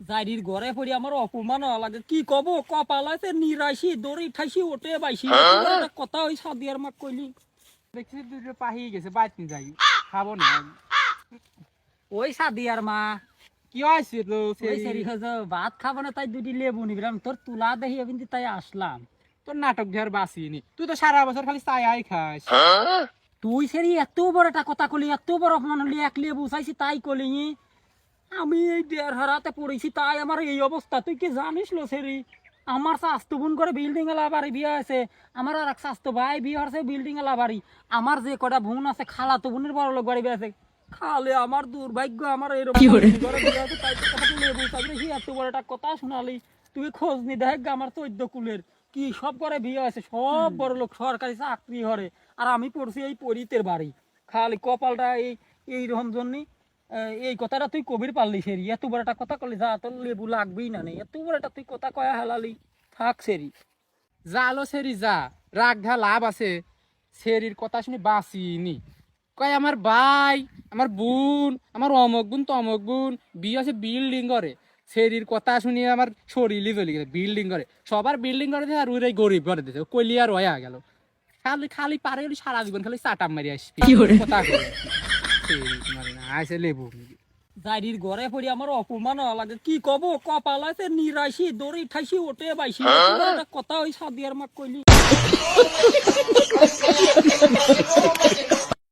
জারির ঘরে পড়ি আমার অপমান লাগে। কি কব? কপাল আছে নিরাইছি দড়ি ঠাইছি ওটে বাইছি কথা ওই সাদিয়ার মাক কইলি। দেখছি দুটো পাহি গেছে বাইত নি যাই। খাব না। ওই সাদিয়ার মা। কি হয়েছে তো সেরি ভাত খাব না তাই দুটি লেবু নিবিলাম তোর তুলা দেখি কিন্তু তাই আসলাম। তোর নাটক ঘর বাসিনি তুই তো সারা বছর খালি চাই আই খাস। তুই সেরি এত বড় একটা কথা কলি এত বড় অপমান হলি এক লেবু চাইছি তাই কলি আমি এই দেড় হারাতে পড়েছি তাই আমার এই অবস্থা। তুই কি জানিস লো সেরি আমার স্বাস্থ্য বোন করে বিল্ডিং এলা বাড়ি বিয়ে আছে আমার আর এক স্বাস্থ্য ভাই বিয়ে হচ্ছে বিল্ডিং এলা বাড়ি। আমার যে কটা বোন আছে খালা তো বোনের বড় লোক বাড়ি বিয়ে আছে খালে আমার দুর্ভাগ্য আমার এরকম এত বড় একটা কথা শোনালি। তুই খোঁজ নি দেখ আমার চোদ্দ কুলের। কি সব করে বিয়ে আছে সব বড় লোক সরকারি চাকরি হরে। আর আমি পড়ছি এই পরিতের বাড়ি। খালি কপালটা এই এইরকম জন্যই এই কথাটা তুই কবির পারলি সেরি এত বড় একটা কথা করলি যা তোর লেবু লাগবেই না নেই এত বড় একটা তুই কথা কয়া হেলালি। থাক সেরি যা আলো সেরি যা। রাগ ঘা লাভ আছে। সেরির কথা শুনে বাসিনি কয় আমার ভাই আমার বোন আমার অমক বোন তমক বোন বিয়ে আছে বিল্ডিং করে সেরির কথা শুনে আমার শরীরই চলে গেছে বিল্ডিং করে সবার বিল্ডিং করে দিয়েছে আর ওই গরিব করে দিয়েছে কইলি আর রয়া গেল। খালি খালি পারে সারা জীবন খালি চাটাম মারি আসবি। কথা আইসে লেবু। জারির ঘরে পড়ি আমার অপমান লাগে। কি কব? কপাল আছে নিরাইছি দড়ি ঠাইছি ওটে বাইছি একটা কথা ওই সাদিয়ার মাক কইলি।